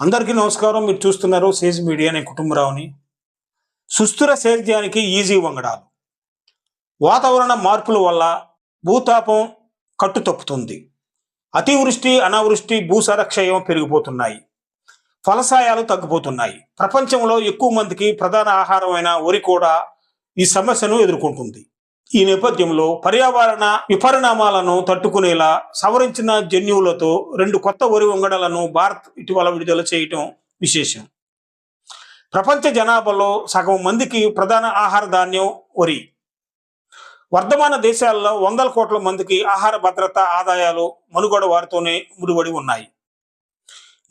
అందరికీ నమస్కారం. మీరు చూస్తున్నారు సేజ్ మీడియా. నేను కుటుంబరావుని. సుస్థిర సేద్యానికి ఈజీ వంగడాలు. వాతావరణ మార్పుల వల్ల భూతాపం కట్టు తప్పుతుంది అతివృష్టి అనావృష్టి భూసరక్షయం పెరిగిపోతున్నాయి. ఫలసాయాలు తగ్గిపోతున్నాయి. ప్రపంచంలో ఎక్కువ మందికి ప్రధాన ఆహారమైన వరి కూడా ఈ సమస్యను ఎదుర్కొంటుంది. ఈ నేపథ్యంలో పర్యావరణ విపరిణామాలను తట్టుకునేలా సవరించిన జన్యువులతో రెండు కొత్త వరి వంగడాలను భారత్ ఇటీవల విడుదల చేయటం విశేషం. ప్రపంచ జనాభాలో సగం మందికి ప్రధాన ఆహార ధాన్యం వరి. వర్ధమాన దేశాల్లో వందల కోట్ల మందికి ఆహార భద్రత ఆదాయాలు మనుగడ వారితోనే ముడిపడి ఉన్నాయి.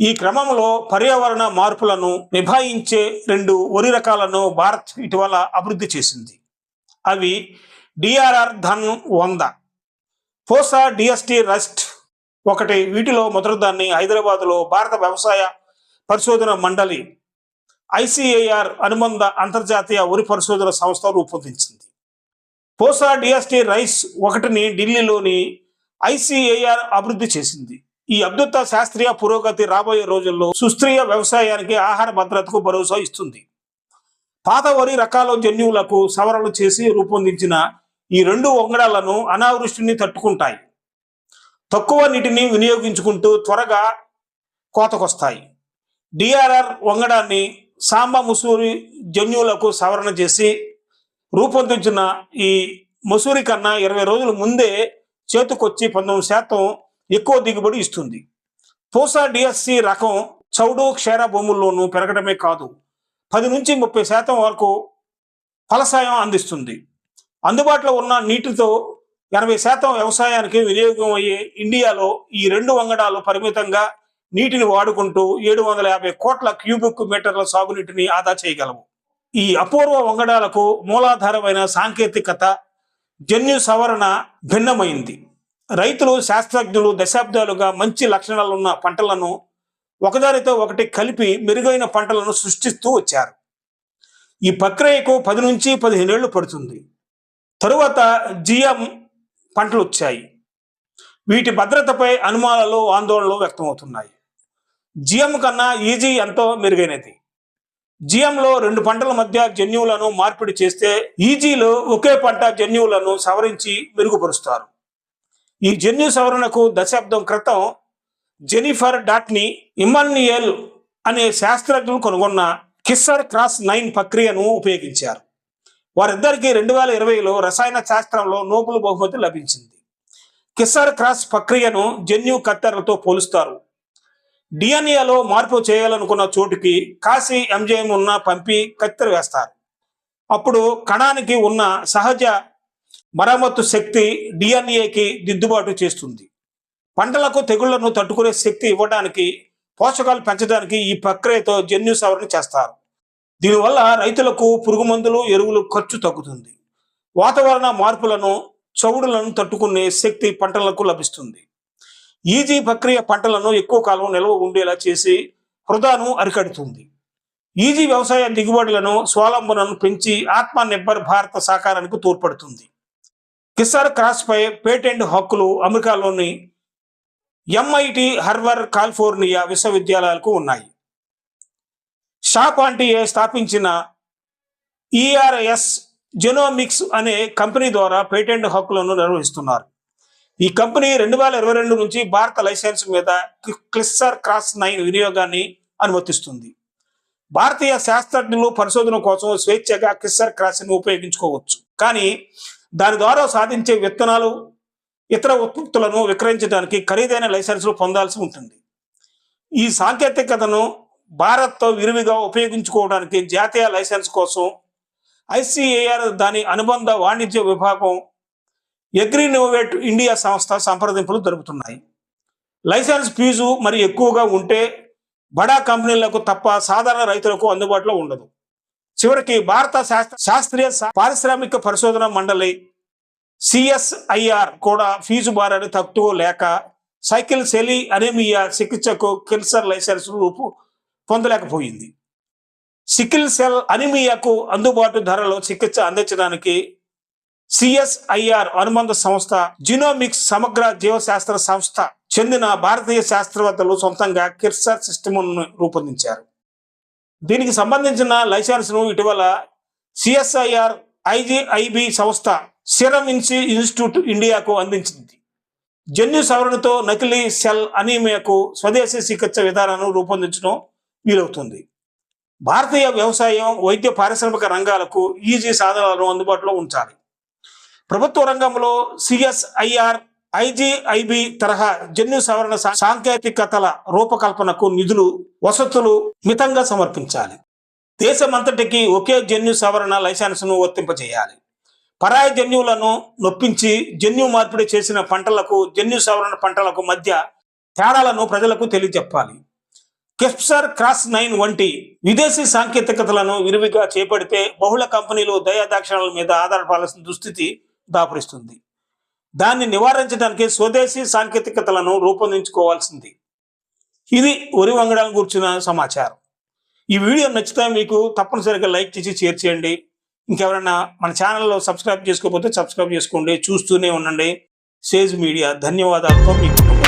ఈ క్రమంలో పర్యావరణ మార్పులను నిభాయించే రెండు వరి రకాలను భారత్ ఇటీవల అభివృద్ధి చేసింది. అవి డిఆర్ఆర్ ధన్ వంద. పోసా డిఎస్టి రస్ట్ ఒకటి. వీటిలో మొదటిదాన్ని హైదరాబాదులో భారత వ్యవసాయ పరిశోధన మండలి ఐసిఏఆర్ అనుబంధ అంతర్జాతీయ వరి పరిశోధన సంస్థ రూపొందించింది. పోసా డిఎస్టి రైస్ ఒకటిని ఢిల్లీలోని ఐసిఏఆర్ అభివృద్ధి చేసింది. ఈ అద్భుత శాస్త్రీయ పురోగతి రాబోయే రోజుల్లో సుస్థిర వ్యవసాయానికి ఆహార భద్రతకు భరోసా ఇస్తుంది. పాత వరి రకాల జన్యువులకు సవరణ చేసి రూపొందించిన ఈ రెండు వంగడాలను అనావృష్టిని తట్టుకుంటాయి. తక్కువ నీటిని వినియోగించుకుంటూ త్వరగా కోతకొస్తాయి. డిఆర్ఆర్ వంగడాన్ని సాంబ ముసూరి జన్యువులకు సవరణ చేసి రూపొందించిన ఈ మసూరి కన్నా ఇరవై రోజుల ముందే చేతికొచ్చి పంతొమ్మిది శాతం ఎక్కువ దిగుబడి ఇస్తుంది. పూసా డిఎస్సి రకం చౌడు క్షేర భూముల్లోనూ పెరగడమే కాదు. పది నుంచి ముప్పై శాతం వరకు ఫలసాయం అందిస్తుంది. అందుబాటులో ఉన్న నీటితో ఎనభై శాతం వ్యవసాయానికి వినియోగం అయ్యే ఇండియాలో ఈ రెండు వంగడాలు పరిమితంగా నీటిని వాడుకుంటూ ఏడు వందల యాభై కోట్ల క్యూబిక్ మీటర్ల సాగునీటిని ఆదా చేయగలవు. ఈ అపూర్వ వంగడాలకు మూలాధారమైన సాంకేతికత జన్యు సవరణ భిన్నమైంది. రైతులు శాస్త్రజ్ఞులు దశాబ్దాలుగా మంచి లక్షణాలున్న పంటలను ఒకదానితో ఒకటి కలిపి మెరుగైన పంటలను సృష్టిస్తూ వచ్చారు. ఈ ప్రక్రియకు పది నుంచి పదిహేను ఏళ్ళు పడుతుంది. తరువాత జిఎం పంటలు వచ్చాయి. వీటి భద్రతపై అనుమానాలు ఆందోళనలు వ్యక్తమవుతున్నాయి. జిఎం కన్నా ఈజీ ఎంతో మెరుగైనది. జిఎంలో రెండు పంటల మధ్య జన్యువులను మార్పిడి చేస్తే ఈజీలో ఒకే పంట జన్యువులను సవరించి మెరుగుపరుస్తారు. ఈ జన్యు సవరణకు దశాబ్దం క్రితం జెనిఫర్ డాట్ని ఇమాన్యుయల్ అనే శాస్త్రజ్ఞులు కనుగొన్న కిస్సర్ క్రాస్ నైన్ ప్రక్రియను ఉపయోగించారు. వారిద్దరికీ రెండు వేల ఇరవైలో రసాయన శాస్త్రంలో నోబుల్ బహుమతి లభించింది. కిస్సర్ క్రాస్ ప్రక్రియను జన్యు కత్తెరలతో పోలుస్తారు. డిఎన్ఏలో మార్పు చేయాలనుకున్న చోటుకి కాశీ ఎంజైమ్ ఉన్న పంపి కత్తెర వేస్తారు. అప్పుడు కణానికి ఉన్న సహజ మరమ్మత్తు శక్తి డిఎన్ఏకి దిద్దుబాటు చేస్తుంది. పంటలకు తెగుళ్ళను తట్టుకునే శక్తి ఇవ్వడానికి పోషకాలు పెంచడానికి ఈ ప్రక్రియతో జన్యు సవరణ చేస్తారు. దీనివల్ల రైతులకు పురుగు మందులు ఎరువులు ఖర్చు తగ్గుతుంది. వాతావరణ మార్పులను చవుడులను తట్టుకునే శక్తి పంటలకు లభిస్తుంది. ఈజీ ప్రక్రియ పంటలను ఎక్కువ కాలం నిల్వ ఉండేలా చేసి వృధాను అరికడుతుంది. ఈజీ వ్యవసాయ దిగుబడులను స్వావలంబనను పెంచి ఆత్మనిర్భర్ భారత సాకారానికి తోడ్పడుతుంది. కిసార్ క్రాస్పై పేటెంట్ హక్కులు అమెరికాలోని ఎంఐటి హర్వర్ కాలిఫోర్నియా విశ్వవిద్యాలయాలకు ఉన్నాయి. షాప్ ఆంటీఏ స్థాపించిన ఈఆర్ఎస్ జెనోమిక్స్ అనే కంపెనీ ద్వారా పేటెంట్ హక్కులను నిర్వహిస్తున్నారు. ఈ కంపెనీ రెండు వేల ఇరవై రెండు నుంచి భారత లైసెన్స్ మీద క్లిస్సర్ క్రాస్ నైన్ వినియోగాన్ని అనుమతిస్తుంది. భారతీయ శాస్త్రజ్ఞులు పరిశోధన కోసం స్వేచ్ఛగా క్లిస్సర్ క్రాస్ని ఉపయోగించుకోవచ్చు. కానీ దాని ద్వారా సాధించే విత్తనాలు ఇతర ఉత్పత్తులను విక్రయించడానికి ఖరీదైన లైసెన్సులు పొందాల్సి ఉంటుంది. ఈ సాంకేతికతను భారత్తో విరివిగా ఉపయోగించుకోవడానికి జాతీయ లైసెన్స్ కోసం ఐసిఏఆర్ దాని అనుబంధ వాణిజ్య విభాగం అగ్రినోవేట్ ఇండియా సంస్థ సంప్రదింపులు జరుపుతున్నాయి. లైసెన్స్ ఫీజు మరి ఎక్కువగా ఉంటే బడా కంపెనీలకు తప్ప సాధారణ రైతులకు అందుబాటులో ఉండదు. చివరికి భారత శాస్త్ర శాస్త్రీయ పారిశ్రామిక పరిశోధన మండలి సిఎస్ఐఆర్ కూడా ఫీజు భారాన్ని తక్కువ లేక సైకిల్ సెలి అనేమియా చికిత్సకు కెన్సర్ లైసెన్స్ రూపు పొందలేకపోయింది. సికిల్ సెల్ అనిమియాకు అందుబాటు ధరలో చికిత్స అందించడానికి సిఎస్ఐఆర్ అనుబంధ సంస్థ జినోమిక్స్ సమగ్ర జీవశాస్త్ర సంస్థ చెందిన భారతీయ శాస్త్రవేత్తలు సొంతంగా కిర్సర్ సిస్టమ్ను రూపొందించారు. దీనికి సంబంధించిన లైసెన్స్ను ఇటీవల సిఎస్ఐఆర్ ఐజిఐబి సంస్థ సిరం ఇన్సి ఇన్స్టిట్యూట్ ఇండియాకు అందించింది. జన్యు సవరణతో నకిలీ సెల్ అనీమియాకు స్వదేశీ చికిత్స విధానాన్ని రూపొందించడం వీలవుతుంది. భారతీయ వ్యవసాయం వైద్య పారిశ్రామిక రంగాలకు ఈజీ సాధనాలను అందుబాటులో ఉంచాలి. ప్రభుత్వ రంగంలో సిఎస్ఐఆర్ ఐజీఐబి తరహా జన్యు సవరణ సా- సాంకేతికతల రూపకల్పనకు నిధులు వసతులు మితంగా సమర్పించాలి. దేశమంతటికి ఒకే జన్యు సవరణ లైసెన్స్ను వర్తింపజేయాలి. పరాయి జన్యువులను నొప్పించి జన్యు మార్పిడి చేసిన పంటలకు జన్యు సవరణ పంటలకు మధ్య తేడాలను ప్రజలకు తెలియజెప్పాలి. కెప్సర్ క్రాస్ నైన్ వంటి విదేశీ సాంకేతికతలను విరివిగా చేపడితే బహుళ కంపెనీలు దయాదాక్షిణాల మీద ఆధారపడాల్సిన దుస్థితి దాపురిస్తుంది. దాన్ని నివారించడానికి స్వదేశీ సాంకేతికతలను రూపొందించుకోవాల్సింది. ఇది వరి వంగడాలను కూర్చున్న సమాచారం. ఈ వీడియో నచ్చితే మీకు తప్పనిసరిగా లైక్ చేసి షేర్ చేయండి. ఇంకెవరైనా మన ఛానల్లో సబ్స్క్రైబ్ చేసుకోకపోతే సబ్స్క్రైబ్ చేసుకోండి. చూస్తూనే ఉండండి. సేజ్ మీడియా ధన్యవాదాలతో మీకు